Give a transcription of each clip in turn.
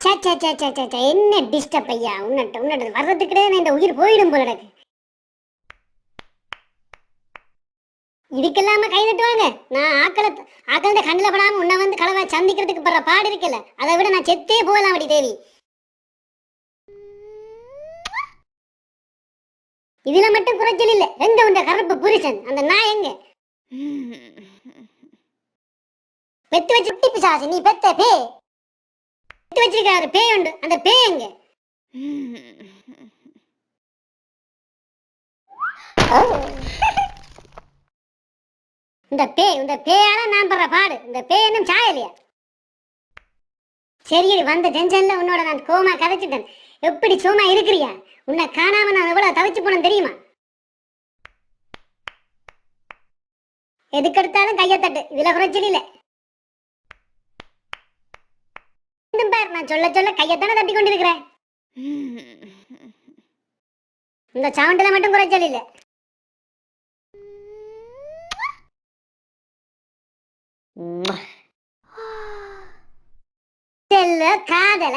சே சே சே சே சே சே, என்ன டிஸ்டர்ப் ஐயா? உன்னட்ட உன்னட்ட வர்றதுக்கிட்டே நான் இந்த உயிர் போயிடும் போல எனக்கு. இதுக்கெல்லாம கை தட்டுவாங்க நான் ஆக்களை ஆக்கள கண்ணில் படாம உன்னை வந்து கலவை சந்திக்கிறதுக்கு படுற பாடு இருக்குல்ல அதை விட நான் செத்தே போகலாம் அப்படி தேவி. இதுல மட்டும் குறைச்சல் இல்ல. எங்க உண்ட கருப்பு புருஷன்? அந்த நாய் எங்க? பெத்து வச்சு குட்டி பிசாசு நீ பெத்த பே பெத்து வச்சிருக்காரு பேய் உண்டு. அந்த பேய் எங்க? இந்த பேய் இந்த பேயால நான் படுற பாடு. இந்த பேய் இன்னும் சாயலையா? சரி வந்த டென்ஷன்ல உன்னோட நான் கோமா கதைச்சிட்டேன். எப்படி சும்மா இருக்கிறியா? உன்னை காணாம நான் எவ்வளவு தவிச்சு போனேன் தெரியுமா? எதுக்கெடுத்தாலும் கையை தட்டு. இதுல பிரச்சனை இல்லை. இன்னும் பார் நான் சொல்ல சொல்ல கையத்தானே தட்டி கொண்டிருக்கிறேன். இந்த சவுண்ட்ல மட்டும் குறைச்சல் இல்ல செல்ல காதல.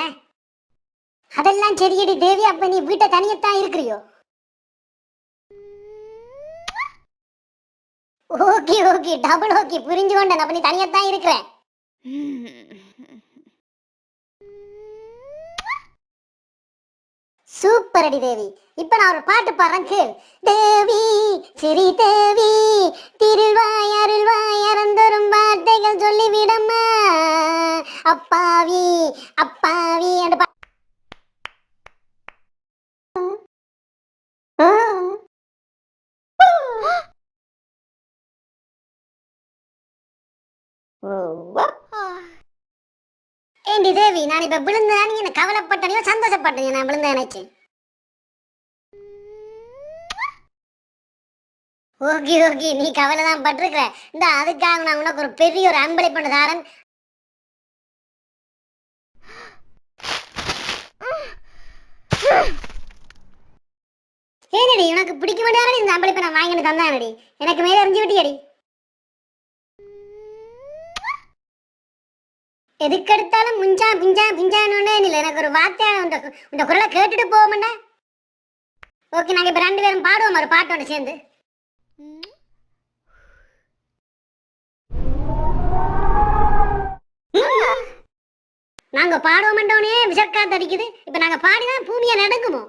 அதெல்லாம் செடியடி தேவி அப்ப நீ வீட்டை தனியத்தான் இருக்கிறியோ? ஓகே ஓகே டபுள் ஓகே புரிஞ்சு கொண்டேன். அப்ப நீ தனியத்தான் இருக்கிறேன் சூப்பர் அடி தேவி. இப்ப நான் ஒரு பாட்டு பாடுறேன் கேள். தேவி சிறி தேவி திருவாய் அருள்வாய் அறந்தரும் வார்த்தைகள் சொல்லிவிடம்மா. அப்பாவி அப்பாவி என்று பா- ஏண்டி தேவி நான் இப்ப விழுந்தா நீ என்ன கவலைப்பட்டனையோ சந்தோஷப்பட்டனையோ நான் விழுந்த எனக்கு? ஓகே ஓகே நீ கவலை தான் பட்டிருக்கிற. இந்த அதுக்காக நான் உனக்கு ஒரு பெரிய ஒரு அன்பளிப்பு தாரன். ஏனடி உனக்கு பிடிக்க மாட்டாரடி இந்த அன்பளிப்பை நான் வாங்கிட்டு தந்தானடி எனக்கு மேலே எரிஞ்சு விட்டியடி. எதுக்கெடுத்தாலும் முஞ்சா பிஞ்சா பிஞ்சான்னு இல்லை எனக்கு ஒரு வார்த்தையா இந்த இந்த குரலை கேட்டுட்டு போவோம்டா. ஓகே நாங்கள் இப்போ ரெண்டு பேரும் பாடுவோம். ஒரு பாட்டோட சேர்ந்து. நாங்க பாடுவோம்டோனே விஷக்காத்து அடிக்குது இப்போ நாங்கள் பாடிதான் பூமியை நடக்குமோ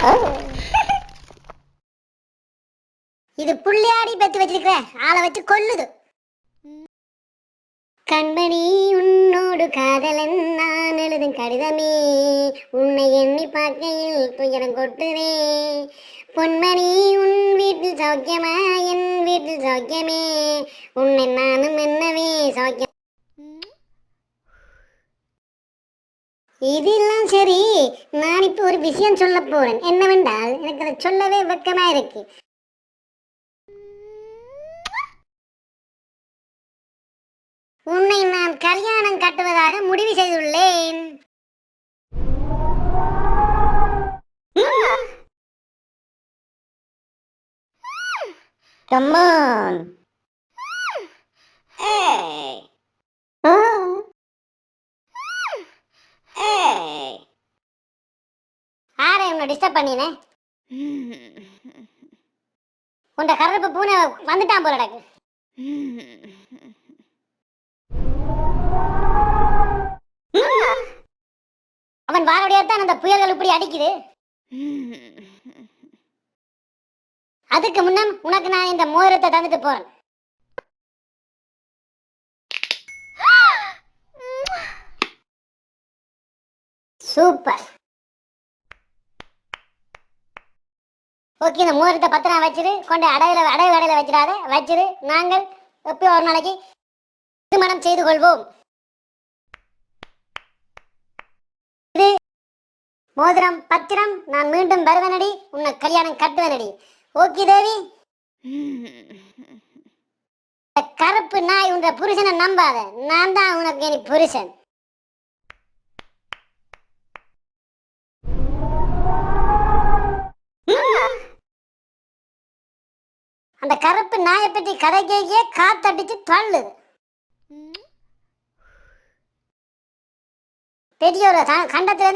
இது புள்ளியாடி பெத்து வச்சிருக்கிற. ஆளை வச்சு கொல்லுது. கண்மணி உன்னோடு காதலன் நான் எழுதும் கடிதமே. உன்னை எண்ணி பார்க்கையில் துயரம் கொட்டுதே. பொன்மணி உன் வீட்டில் சௌக்கியமா? என் வீட்டில் சௌக்கியமே. உன்னை நானும் என்னவே சௌக்கியம் இதெல்லாம் சரி நான் இப்போ ஒரு விஷயம் சொல்ல போறேன். என்னவென்றால் எனக்கு அதை சொல்லவே வெக்கமா இருக்கு. உன்னை நான் கல்யாணம் கட்டுவதாக முடிவு செய்துள்ளேன். உன்னை டிஸ்டர்ப் பண்ணினேன். உன்ட கருப்பு பூனை வந்துட்டான் போல எனக்கு அவன் வாரோடையத்தான் அந்த புயல்கள் இப்படி அடிக்குது. அதுக்கு முன்னம் உனக்கு நான் இந்த மோதிரத்தை தந்துட்டு போறேன். சூப்பர். ஓகே இந்த மோதிரத்தை பத்திரம் வச்சிரு கொண்டு அடையில அடைவு அடையில வச்சிடாத வச்சிரு. நாங்கள் எப்போ ஒரு நாளைக்கு திருமணம் செய்து கொள்வோம். மோதிரம் பத்திரம். நான் மீண்டும் வருவேனடி உன்னை கல்யாணம் கட்டுவேனடி. ஓகே தேவி. இந்த கருப்பு நாய் உன்ற புருஷனை நம்பாத. நான் தான் உனக்கு இனி புருஷன். அந்த கருப்பு நாயை பற்றி கதை கேட்க காத்தடிச்சு தள்ளுது. பெரிய ஒரு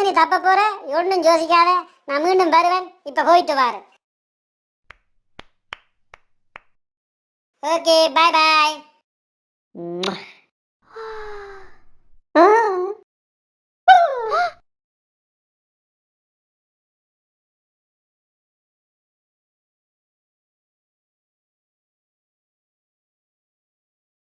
நீ தப்ப போற? ஒன்றும் யோசிக்காத. நான் மீண்டும் வருவேன். இப்ப போயிட்டு வாரு. ஓகே பாய் பாய்